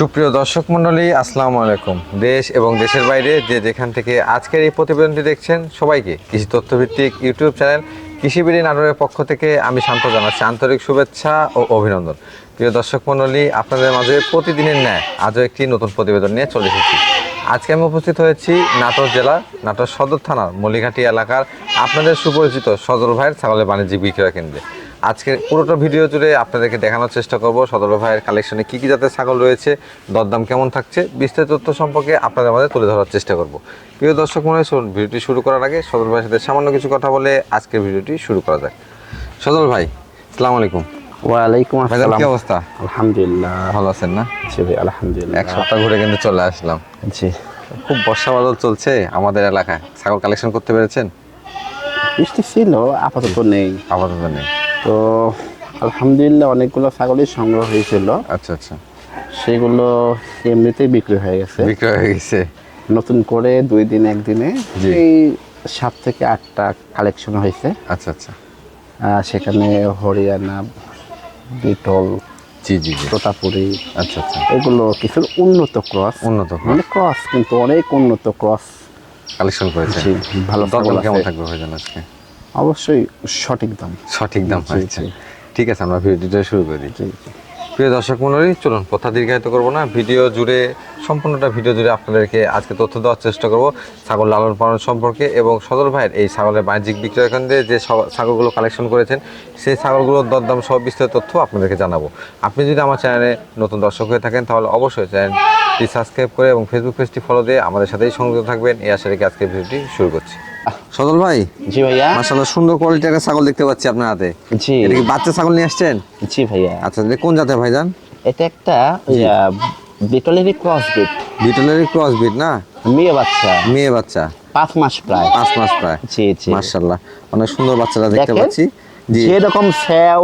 সুপ্রিয় দর্শক মণ্ডলী, আসসালামু আলাইকুম। দেশ এবং দেশের বাইরে যে যেখান থেকে আজকের এই প্রতিবেদনটি দেখছেন, সবাইকে কৃষি তথ্যভিত্তিক ইউটিউব চ্যানেল কৃষিবিড়ি নাটোরের পক্ষ থেকে আমি শান্ত জানাচ্ছি আন্তরিক শুভেচ্ছা ও অভিনন্দন। প্রিয় দর্শক মণ্ডলী, আপনাদের মাঝে প্রতিদিনের ন্যায় আজও একটি নতুন প্রতিবেদন নিয়ে চলে এসেছি। আজকে আমি উপস্থিত হয়েছি নাটোর জেলা, নাটোর সদর থানার মলিঘাটি এলাকার আপনাদের সুপরিচিত সদর ভাইয়ের ছাগলের বাণিজ্যিক বিক্রয় কেন্দ্রে। আজকের পুরোটা ভিডিও জুড়ে আপনাদেরকে দেখানোর চেষ্টা করব। সদর ভাইয়ের কালেকশনে কী কী জাতের ছাগল রয়েছে দরদাম কেমন থাকছে বিস্তারিত তথ্য সম্পর্কে আপনাদের মাঝে তুলে ধরার চেষ্টা করব। প্রিয় দর্শক মনে শুনুন ভিডিওটি শুরু করার আগে সদর ভাইয়ের সাথে সামান্য কিছু কথা বলে আজকের ভিডিওটি শুরু করা যাক। সদর ভাই আসসালামু আলাইকুম। ওয়ালাইকুম ভাইজান আসসালাম কি অবস্থা? আলহামদুলিল্লাহ। ভালো আছেন না? জি ভাই আলহামদুলিল্লাহ। এক সপ্তাহ ঘুরে কিন্তু চলে আসলাম। জি। খুব বর্ষা বাদল চলছে আমাদের এলাকায়। ছাগল কালেকশন করতে পেরেছেন? বৃষ্টি ছিল আপাতত নেই। আপাতত নেই। তো আলহামদুলিল্লাহ অনেকগুলো ছাগলই সংগ্রহ হয়েছিল। আচ্ছা আচ্ছা। সেগুলো এমনিতেই বিক্রি হয়ে গেছে। বিক্রি হয়ে গেছে। নতুন করে দুই দিন একদিনে। এই সাত থেকে আটটা কালেকশন হয়েছে। আচ্ছা আচ্ছা। সেখানে হরিয়ানা বিটল জি জি জি। তোতাপুরি আচ্ছা আচ্ছা। এগুলো কিছু উন্নত ক্রস। উন্নত মানে ক্রস কিন্তু অনেক উন্নত ক্রস। কালেকশন করেছে ভালো কেমন। থাকবে ভাইজান আজকে? অবশ্যই সঠিক দাম। সঠিক দাম ঠিক আছে আমরা ভিডিওটা শুরু করি। প্রিয় দর্শক মন্ডলী চলুন কথা দীর্ঘায়িত করব না। ভিডিও জুড়ে সম্পূর্ণটা ভিডিও জুড়ে আপনাদেরকে আজকে তথ্য দেওয়ার চেষ্টা করব ছাগল লালন পালন সম্পর্কে এবং সদর ভাইয়ের এই ছাগলের বাণিজ্যিক বিক্রয় কেন্দ্রে যে ছাগলগুলো কালেকশন করেছেন সেই ছাগলগুলোর দরদাম সব বিস্তারিত তথ্য আপনাদেরকে জানাব। আপনি যদি আমার চ্যানেলে নতুন দর্শক হয়ে থাকেন তাহলে অবশ্যই চ্যানেলটি সাবস্ক্রাইব করে এবং ফেসবুক পেজটি ফলো দিয়ে আমাদের সাথেই সংযুক্ত থাকবেন। এই আশা রেখে আজকে ভিডিওটি শুরু করছি। সদল ভাই জি ভাইয়া। মাসাল্লাহ সুন্দর কোয়ালিটির একটা ছাগল দেখতে পাচ্ছি আপনার হাতে। জি। এটা কি বাচ্চা ছাগল নিয়ে আসছেন? জি ভাইয়া। আচ্ছা এটা কোন জাতের ভাইজান? এটা একটা বিটলেরই ক্রস বিট বিটলের ক্রস বিট না? মেয়ে বাচ্চা। মেয়ে বাচ্চা। পাঁচ মাস প্রায়। পাঁচ মাস প্রায়। জি জি। মার্শাল্লাহ অনেক সুন্দর বাচ্চাটা দেখতে পাচ্ছি। যেরকম সেও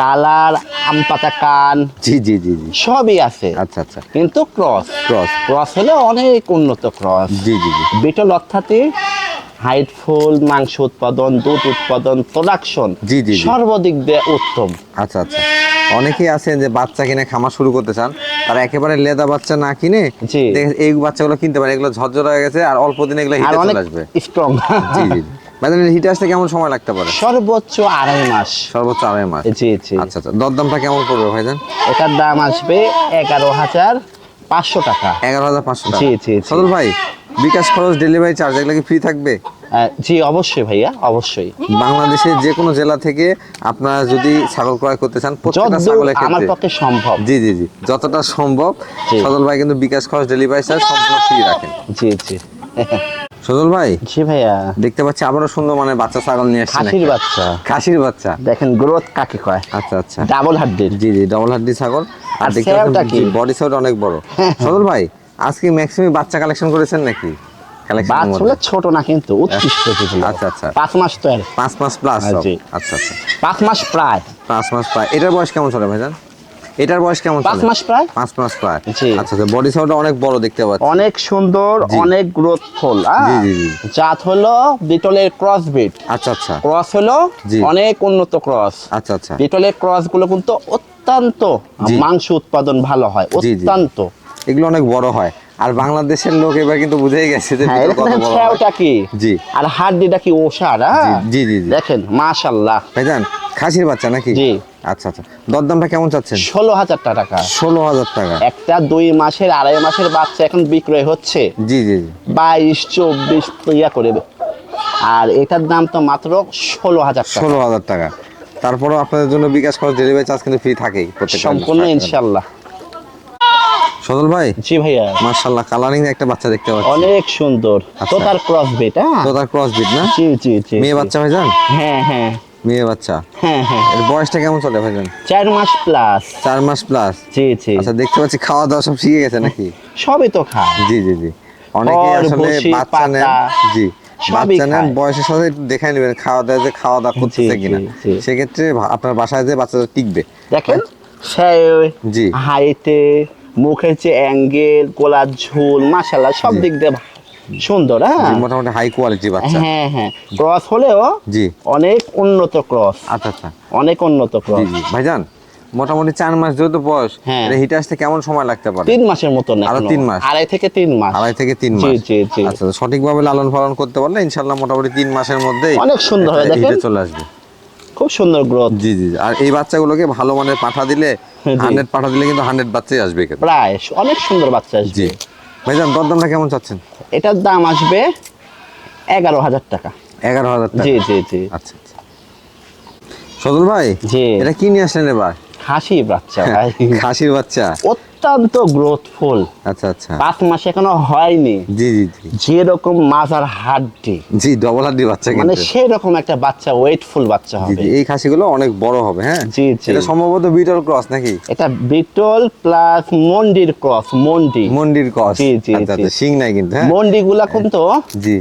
কালার আম পাতা কান জি জি জি জি। সবই আছে। আচ্ছা আচ্ছা। কিন্তু ক্রস। ক্রস। ক্রস হলে অনেক উন্নত ক্রস। জি জি জি। বিটল অর্থাৎ হাইট ফুল মাংস উৎপাদন দুধ উৎপাদন প্রোডাকশন জি, জি, দিয়ে উত্তম। আচ্ছা আচ্ছা। অনেকেই আছেন যে বাচ্চা কিনে খামার শুরু করতে চান তারা একেবারে লেদা বাচ্চা না কিনে এই বাচ্চাগুলো কিনতে পারে এগুলো ঝরঝর হয়ে গেছে আর অল্প দিনে এগুলো হিটে চলে আসবে। স্ট্রং জি জি। ভাইজান হিটে আসতে কেমন সময় লাগতে পারে? সর্বোচ্চ আড়াই মাস। সর্বোচ্চ আড়াই মাস। জি জি। আচ্ছা আচ্ছা। দরদামটা কেমন পড়বে ভাইজান? এটার দাম আসবে এগারো হাজার পাঁচশো টাকা। এগারো হাজার পাঁচশো টাকা। জি, জি। সদল ভাই বিকাশ খরচ ডেলিভারি চার্জ এগুলো কি ফ্রি থাকবে? জি অবশ্যই ভাইয়া অবশ্যই। বাংলাদেশের যে কোনো জেলা থেকে আপনারা যদি ছাগল ক্রয় করতে চান প্রত্যেকটা ছাগলের আমার ক্ষেত্রে পক্ষে সম্ভব। জি জি জি। যতটা সম্ভব জি। সজল ভাই কিন্তু বিকাশ খরচ ডেলিভারি চার্জ সম্পূর্ণ ফ্রি রাখেন। জি জি। সজল ভাই? জি ভাইয়া। দেখতে পাচ্ছি আবারও সুন্দর মানে বাচ্চা ছাগল নিয়ে আসছেন খাসির বাচ্চা। খাসির বাচ্চা। দেখেন গ্রোথ কাকে কয়। আচ্ছা আচ্ছা। ডাবল হাড্ডির। জি জি ডবল হাড্ডি ছাগল। আর দেখতে কি? বডি সাইড অনেক বড়। সজল ভাই আজকে ম্যাক্সিমাম বাচ্চা কালেকশন করেছেন নাকি? ছোট না কিন্তু উৎকৃষ্ট আচ্ছা। পাঁচ মাস তো পাঁচ মাস প্লাস আচ্ছা আচ্ছা। পাঁচ মাস প্রায়। পাঁচ মাস প্রায়। এটার বয়স কেমন চলে ভাইজান এটার বয়স কেমন পাঁচ মাস প্রায়। পাঁচ মাস প্রায়। আচ্ছা আচ্ছা বডি সাইডটা অনেক বড় দেখতে পাচ্ছি। অনেক সুন্দর অনেক জি, জি, জি। জাত হলো বিটলের ক্রস বিট আচ্ছা আচ্ছা। ক্রস হলো অনেক উন্নত ক্রস আচ্ছা আচ্ছা। বিটলের ক্রসগুলো কিন্তু অত্যন্ত মাংস উৎপাদন ভালো হয়। অত্যন্ত। এগুলো অনেক বড় হয়। আর বাংলাদেশের লোক এবার কিন্তু বুঝেই গেছে যে হ্যাঁ হয়। কি? জি। আর হাড্ডিটা কি ওষার হ্যাঁ? জি, জি, জি। দেখেন মাশাল্লাহ ভাইজান খাসির বাচ্চা নাকি? জি। আচ্ছা আচ্ছা। দরদামটা কেমন চাচ্ছেন? ষোলো হাজার টাকা। ষোলো হাজার টাকা। একটা দুই মাসের আড়াই মাসের বাচ্চা এখন বিক্রয় হচ্ছে। জি জি জি। বাইশ চব্বিশ ইয়া করে আর এটার দাম তো মাত্র ষোলো হাজার ষোলো হাজার টাকা। তারপরেও আপনাদের জন্য বিকাশ খরচ ডেলিভারি চার্জ কিন্তু ফ্রি থাকেই সম্পূর্ণ ইনশাল্লাহ। সদল ভাই? জি ভাইয়া। মার্শাল্লাহ কালারিং একটা বাচ্চা দেখতে পাচ্ছি। অনেক সুন্দর। আচ্ছা। তো তার ক্রস বেট হ্যাঁ? তো তার ক্রস বিট না? জি জি জি মেয়ে বাচ্চা বাচ্চা ভাইজান? হ্যাঁ হ্যাঁ। মেয়ে বাচ্চা। হ্যাঁ হ্যাঁ। এর বয়সটা কেমন চলে ভাইজান? চার মাস প্লাস চার মাস প্লাস জি জি। আচ্ছা দেখতে পাচ্ছি খাওয়া দাওয়া সব শিখে গেছে নাকি? সবই তো খায়। জি জি জি। অনেকে আসলে বাচ্চা নেন জি বাচ্চা নেন বয়সের সাথে একটু দেখাই নেবেন খাওয়া দাওয়া যে খাওয়া দাওয়া করতেছে কিনা। সেক্ষেত্রে আপনার বাসায় যে বাচ্চাটা টিকবে। দেখেন জি। হাইটে মুখের যে অ্যাঙ্গেল গোলার ঝুল মাশাল্লাহ সব দিক দিয়ে সুন্দর হ্যাঁ? মোটামুটি হাই কোয়ালিটি বাচ্চা। হ্যাঁ হ্যাঁ ক্রস হলেও জি। অনেক উন্নত ক্রস আচ্ছা আচ্ছা। অনেক উন্নত ক্রস জি ভাইজান মোটামুটি চার মাস যেহেতু বয়স হ্যাঁ। হিটে আসতে কেমন সময় লাগতে পারে? তিন মাসের মতন আরও তিন মাস? আড়াই থেকে তিন মাস। আড়াই থেকে তিন মাস। জি, জি। আচ্ছা সঠিকভাবে লালন পালন করতে পারলে ইনশাল্লাহ মোটামুটি তিন মাসের মধ্যেই অনেক সুন্দর একটা দেখেন। হিটে চলে আসবে। খুব সুন্দর গ্রোথ জি জি। আর এই বাচ্চাগুলোকে ভালো মানের পাঠা দিলে হান্ড্রেড পাঠা দিলে কিন্তু হান্ড্রেড বাচ্চাই আসবে প্রায় অনেক সুন্দর বাচ্চা আসবে। ভাইজান দরদামটা কেমন চাচ্ছেন? এটার দাম আসবে এগারো হাজার টাকা। এগারো হাজার টাকা? জি জি জি। আচ্ছা আচ্ছা। সদল ভাই জি। এটা কি নিয়ে আসলেন এবার? খাসি বাচ্চা ভাই। খাসির বাচ্চা? অত্যন্ত গ্রোথফুল আচ্ছা আচ্ছা। পাঁচ মাস এখনও হয়নি। জি জি জি। যেরকম মাজার হাড্ডি। জি ডবল হাড্ডি বাচ্চা মানে সেই রকম একটা বাচ্চা ওয়েটফুল বাচ্চা হবে। এই খাসিগুলো অনেক বড় হবে হ্যাঁ? জি, জি। এটা সম্ভবত বিটল ক্রস নাকি? এটা বিটল প্লাস মন্ডির ক্রস মন্ডি মন্ডির ক্রস জি, জি, আচ্ছা জি। আচ্ছা সিং নাই কিন্তু হ্যাঁ? মন্ডি গুলা কিন্তু জি।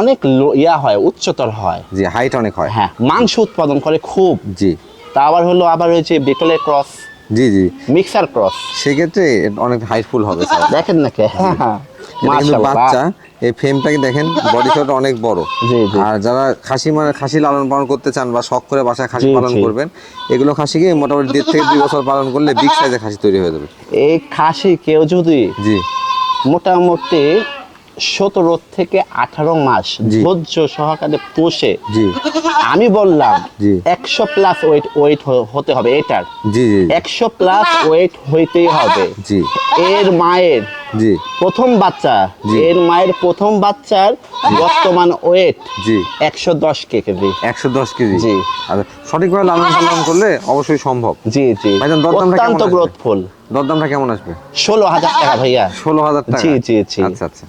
অনেক ইয়া হয় উচ্চতর হয়। জি হাইট অনেক হয়। হ্যাঁ মাংস উৎপাদন করে খুব। জি। তা আবার হলো আবার হয়েছে বিটলের ক্রস জি জি। মিক্সার ক্রস সেক্ষেত্রে অনেক হাইটফুল হবে স্যার। দেখেন নাকি হ্যাঁ হ্যাঁ। বাচ্চা। এই ফ্রেমটাকে দেখেন বডি শট অনেক বড়। জি, জি। আর যারা খাসি মানে খাসি লালন পালন করতে চান বা শখ করে বাসায় খাসি পালন করবেন এগুলো খাসিকে মোটামুটি দেড় থেকে দুই বছর পালন করলে বিগ সাইজের খাসি তৈরি হয়ে যাবে। এই খাসি কেউ যদি জি। মোটামুটি সতেরো থেকে আঠারো মাস ধৈর্য সহকারে পোষে আমি বললাম একশো প্লাস ওয়েট ওয়েট হতে হবে এটার। একশো প্লাস ওয়েট হইতেই হবে। এর মায়ের জি। প্রথম বাচ্চা এর মায়ের প্রথম বাচ্চার বর্তমান ওয়েট জি। একশো দশ কেজি। একশো দশ কেজি। জি। আচ্ছা সঠিকভাবে লালন পালন করলে অবশ্যই সম্ভব। জি জি। অত্যন্ত? গ্রোথফুল। দরদামটা কেমন আসবে? ষোলো হাজার টাকা ভাইয়া। ষোলো হাজার টাকা? জি, জি, জি। আচ্ছা আচ্ছা।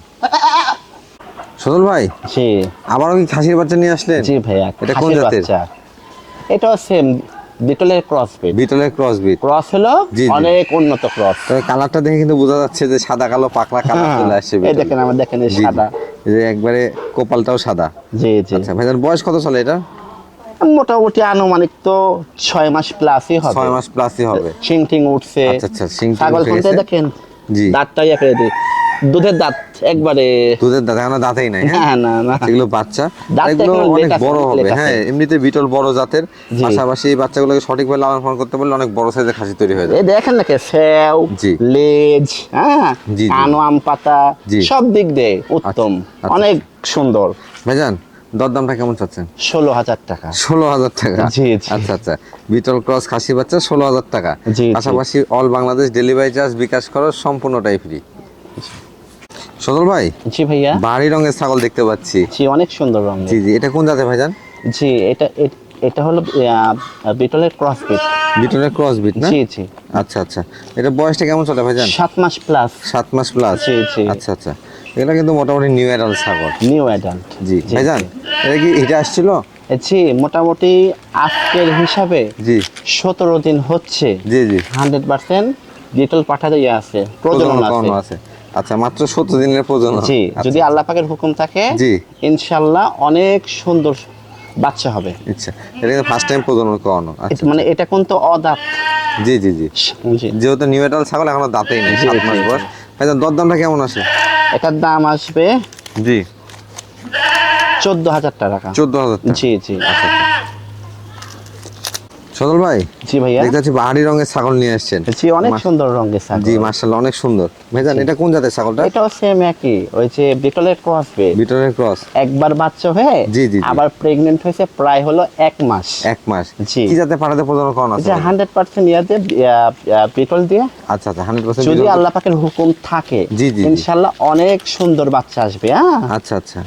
সদল ভাই জি। আবারও কি খাসির বাচ্চা নিয়ে আসলেন? জি ভাইয়া এটা কোন জাতের? এটাও সেম বিটলের ক্রস বিট বিটলের ক্রস বিট ক্রস হলো। অনেক উন্নত ক্রস তবে কালারটা দেখে কিন্তু বোঝা যাচ্ছে যে সাদা কালো পাকলা কালার চলে আসছে এই দেখেন আমার দেখেন এই। সাদা। যে একবারে কপালটাও সাদা। জি জি। আচ্ছা ভাইজান বয়স কত সালে এটা? মোটামুটি আনুমানিক তো ছয় মাস প্লাসই হবে। ছয় মাস প্লাসই হবে। শিং টিং উঠছে। আচ্ছা, আচ্ছা, টিং ছাগল। দেখেন? জি। দাঁতটা দিই দুধের দাঁত একবারে দুধের দাঁত এখনও দাঁতেই নাই হ্যাঁ না না এগুলো বাচ্চা এগুলো অনেক বড় হবে হ্যাঁ এমনিতে বিটল বড় জাতের। পাশাপাশি এই বাচ্চাগুলোকে সঠিকভাবে লালন পালন করতে পারলে অনেক বড় সাইজের খাসি তৈরি হয়ে এই দেখেন সেও জি। লেজ হ্যাঁ। কানো আম পাতা। সব দিক দিয়ে উত্তম আচ্ছা। অনেক সুন্দর ভাইজান দরদামটা কেমন চাচ্ছেন ষোলো হাজার টাকা ষোলো হাজার টাকা। আচ্ছা আচ্ছা বিটল ক্রস খাসি বাচ্চা ষোলো হাজার টাকা। পাশাপাশি all Bangladesh delivery charge bKash খরচ সম্পূর্ণটাই ফ্রি সদল ভাই জি ভাইয়া। বাহারি রঙের ছাগল দেখতে পাচ্ছি। জি অনেক সুন্দর রঙ জি জি এটা কোন জাতের ভাইজান? জি এটা এটা হলো বিটলের ক্রস বিট বিটলের ক্রস বিট না? জি জি। আচ্ছা আচ্ছা। এটা বয়সটা কেমন চলে ভাইজান? সাত মাস প্লাস সাত মাস প্লাস জি, জি। আচ্ছা আচ্ছা। এটা কিন্তু মোটামুটি নিউ অ্যাডাল্ট ছাগল। নিউ অ্যাডাল্ট জি ভাইজান এটা কি এটা আসছিল? জি মোটামুটি আজকের হিসাবে জি। সতেরো দিন হচ্ছে। জি জি। হান্ড্রেড পার্সেন্ট ডিটেল পাঠাতে ইয়ে আছে প্রজনন আছে। আচ্ছা মাত্র সত্তর দিনের প্রজনন জি আচ্ছা, যদি আল্লাহ পাকের হুকুম থাকে জি। ইনশাল্লাহ অনেক সুন্দর বাচ্চা হবে। আচ্ছা এটা ফার্স্ট টাইম প্রজনন করানো। আচ্ছা মানে এটা কিন্তু অদাঁত। জি জি জি। যেহেতু নিউ অ্যাডাল্ট ছাগল এখনও দাঁতেই নেই সাত মাস। বয়স। ভাইজান দরদামটা কেমন আছে এটার দাম আসবে জি। চোদ্দ হাজার টাকা। চোদ্দ হাজার জি জি। আচ্ছা আচ্ছা। সদল ভাই জি ভাইয়া। দেখতে পাচ্ছি বাহারি রঙের ছাগল নিয়ে আসছেন জি অনেক সুন্দর রঙের ছাগল। জি অনেক সুন্দর। ভাইজান এটা কোন জাতের ছাগলটা? এটাও সেম একই ওই যে বিটলের ক্রস বিটলের ক্রস একবার বাচ্চা হয়ে জি, জি। আবার প্রেগনেন্ট হয়েছে প্রায় হলো এক মাস। এক মাস। জি। কি জাতে পাঠাতে প্রজনন করানো আছে হান্ড্রেড পার্সেন্ট ইয়াতে বিটল দিয়ে। আচ্ছা আচ্ছা হান্ড্রেড পার্সেন্ট যদি আল্লাহ পাকের হুকুম থাকে জি, জি। ইনশাল্লাহ অনেক সুন্দর বাচ্চা আসবে হ্যাঁ। আচ্ছা আচ্ছা।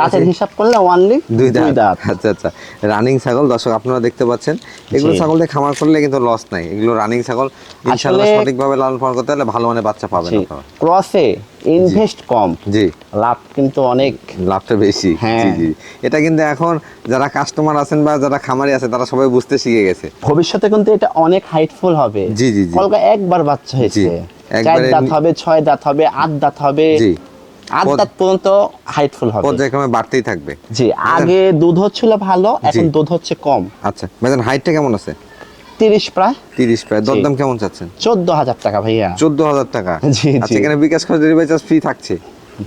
দাঁতের হিসাব করলে ওয়ানলি দুই দাঁত। আচ্ছা আচ্ছা। রানিং ছাগল দর্শক আপনারা দেখতে পাচ্ছেন। এগুলো জি। ছাগল দিয়ে খামার করলে কিন্তু লস নাই। এগুলো রানিং ছাগল ইনশাআল্লাহ সঠিকভাবে লালন পালন করতে হলে ভালো মানে বাচ্চা পাবেন ক্রসে ইনভেস্ট কম। জি। লাভ কিন্তু অনেক। লাভটা বেশি। হ্যাঁ। জি। জি এটা কিন্তু এখন যারা কাস্টমার আছেন বা যারা খামারি আছে তারা সবাই বুঝতে শিখে গেছে। ভবিষ্যতে কিন্তু এটা অনেক হাইটফুল হবে। জি, জি, জি। একবার বাচ্চা হয়েছে। চার দাঁত হবে ছয় দাঁত হবে আট দাঁত হবে। পর্যন্ত হাইটফুল হবে। পর্যায়ক্রমে বাড়তেই থাকবে। জি আগে দুধ হচ্ছিল ভালো এখন দুধ হচ্ছে কম। আচ্ছা হাইটটা কেমন আছে? তিরিশ প্রায়। তিরিশ প্রায়। দরদাম কেমন চাচ্ছেন? চোদ্দ হাজার টাকা ভাইয়া। চোদ্দ হাজার টাকা? আচ্ছা এখানে বিকাশ খরচ ডেলিভারি চার্জ ফ্রি থাকছে?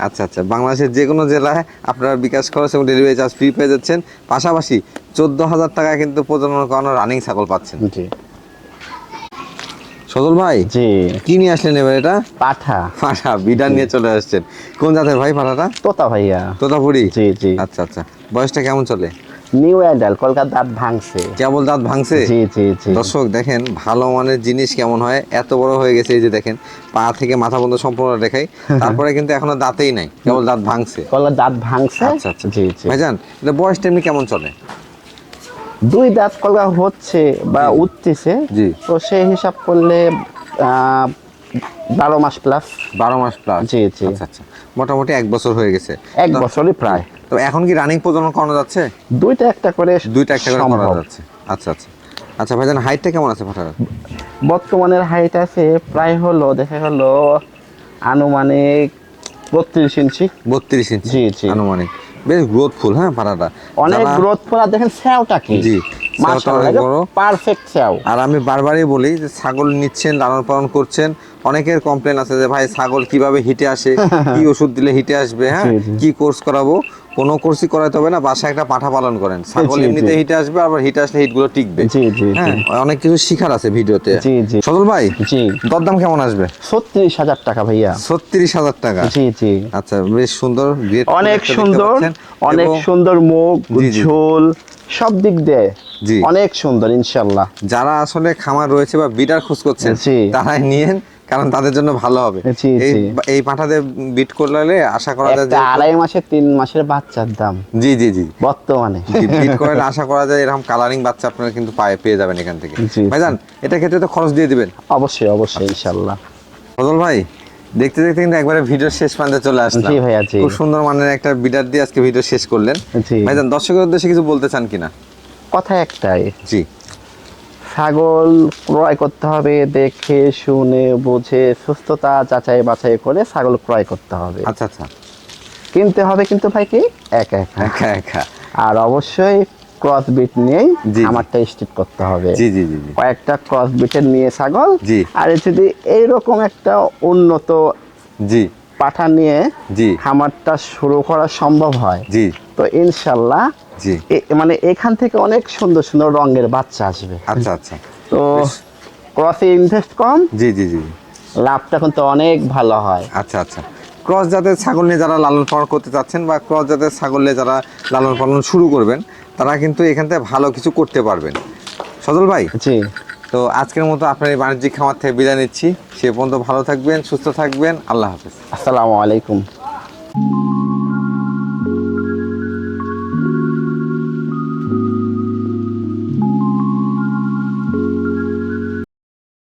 আচ্ছা আচ্ছা বাংলাদেশের যে কোনো জেলায় আপনারা বিকাশ খরচ এবং ডেলিভারি চার্জ ফ্রি পেয়ে যাচ্ছেন। পাশাপাশি চোদ্দ হাজার টাকা কিন্তু প্রজনন করানো রানিং ছাগল পাচ্ছেন। জি। সজল ভাই? জি। কি নিয়ে আসলেন এবার এটা? পাঠা। পাঠা বিডার নিয়ে চলে আসছেন। কোন জাতের ভাই পাঠাটা? তোতা ভাইয়া। তোতাপুরি? জি জি। আচ্ছা আচ্ছা। বয়সটা কেমন চলে? নিউ অ্যাডাল কলকাতা দাঁত ভাঙছে। কেবল দাঁত ভাঙছে? জি জি জি। দর্শক দেখেন ভালো মানের জিনিস কেমন হয়? এত বড় হয়ে গেছে এই যে দেখেন পা থেকে মাথা পর্যন্ত সম্পূর্ণ দেখাই। তারপরে কিন্তু এখনও দাঁতেই নাই কেবল দাঁত ভাঙছে। কলকাতা দাঁত ভাঙছে। আচ্ছা আচ্ছা। জি জি। ভাইজান এটা বয়সটা এমনি কেমন চলে? দুই দাঁত কলকা হচ্ছে বা উঠতেছে জি। তো সেই হিসাব করলে বারো মাস প্লাস বারো মাস প্লাস জি, জি। আচ্ছা আচ্ছা। মোটামুটি এক বছর হয়ে গেছে। এক বছরই প্রায়। তো এখন কি রানিং প্রজনন করানো যাচ্ছে? দুইটা একটা করে দুইটা একটা করে করা সম্ভব। যাচ্ছে। আচ্ছা আচ্ছা। আচ্ছা ভাইজান হাইটটা কেমন আছে ফাটার বর্তমানের হাইট আছে প্রায় হলো দেখা হলো আনুমানিক বত্রিশ ইঞ্চি। বত্রিশ ইঞ্চি জি, জি। আনুমানিক। বেশ গ্রোথফুল হ্যাঁ পাতাটা অনেক গ্রোথফুল আর দেখেন স্যাওটা কি জি। পারফেক্ট আর আমি বারবারই বলি যে ছাগল নিচ্ছেন লালন পালন করছেন। অনেকের কমপ্লেন আছে যে ভাই ছাগল কীভাবে হিটে আসে? কি ওষুধ দিলে হিটে আসবে? হ্যাঁ। কি কোর্স করাবো? কোনো কোর্সই করাতে হবে না বাসায় একটা পাঠা পালন করেন। ছাগল এমনিতে। হিটে আসবে আবার হিটে আসলে হিটগুলো টিকবে। হ্যাঁ অনেক কিছু শিখার আছে ভিডিওতে। সজল ভাই দরদাম কেমন আসবে? ছত্রিশ হাজার টাকা ভাইয়া। ছত্রিশ হাজার টাকা। জি জি। আচ্ছা বেশ সুন্দর অনেক সুন্দর অনেক সুন্দর মুখ। ঝোল সব দিক দিয়ে জি। অনেক সুন্দর ইনশাল্লাহ যারা আসলে খামার রয়েছে বা বিটার খোঁজ করছেন তারাই নিয়েন কারণ তাদের জন্য ভালো হবে। এই পাঠাতে বিট করলে আশা করা যায় আড়াই মাসে তিন মাসের বাচ্চার দাম। জি জি জি। বর্তমানে। বিট করলে আশা করা যায় এরকম কালারিং বাচ্চা আপনারা কিন্তু পায়ে পেয়ে যাবেন এখান থেকে। জি, ভাইজান এটা ক্ষেত্রে তো খরচ দিয়ে দিবেন। অবশ্যই অবশ্যই ইনশাল্লাহ ফজল ভাই দেখতে দেখতে কিন্তু একবারে ভিডিওর শেষ প্রান্তে চলে আসলাম। জি ভাইয়া, জি। খুব সুন্দর মানের একটা বিডার দিয়ে আজকে ভিডিও শেষ করলেন। ভাইজান দর্শকের উদ্দেশ্যে কিছু বলতে চান কিনা? কথা একটাই। জি। ছাগল ক্রয় করতে হবে দেখে শুনে বুঝে সুস্থতা যাচাই বাছাই করে ছাগল ক্রয় করতে হবে। আচ্ছা আচ্ছা। কিনতে হবে কিন্তু ভাই কি? একা একা। একা একা। আর অবশ্যই ক্রস বিট নিয়েই। আমারটা স্টিট করতে হবে। জি জি জি কয়েকটা ক্রস বিটের নিয়ে ছাগল। জি। আর যদি এইরকম একটা উন্নত জি। পাঠা নিয়ে জি। খামারটা শুরু করা সম্ভব হয় জি। তো ইনশাল্লাহ জি। মানে এখান থেকে অনেক সুন্দর সুন্দর রঙের বাচ্চা আসবে। আচ্ছা আচ্ছা। তো ক্রসে ইনভেস্ট কম জি জি জি। লাভটা কিন্তু অনেক ভালো হয়। আচ্ছা আচ্ছা। ক্রস জাতের ছাগল নিয়ে যারা লালন পালন করতে চাচ্ছেন বা ক্রস জাতের ছাগল নিয়ে যারা লালন পালন শুরু করবেন তারা কিন্তু এখান থেকে ভালো কিছু করতে পারবেন। সজল ভাই? জি। তো আজকের মতো আপনার এই বাণিজ্যিক খামার থেকে বিদায় নিচ্ছি। সে পর্যন্ত ভালো থাকবেন সুস্থ থাকবেন। আল্লাহ হাফেজ। আসসালামু আলাইকুম।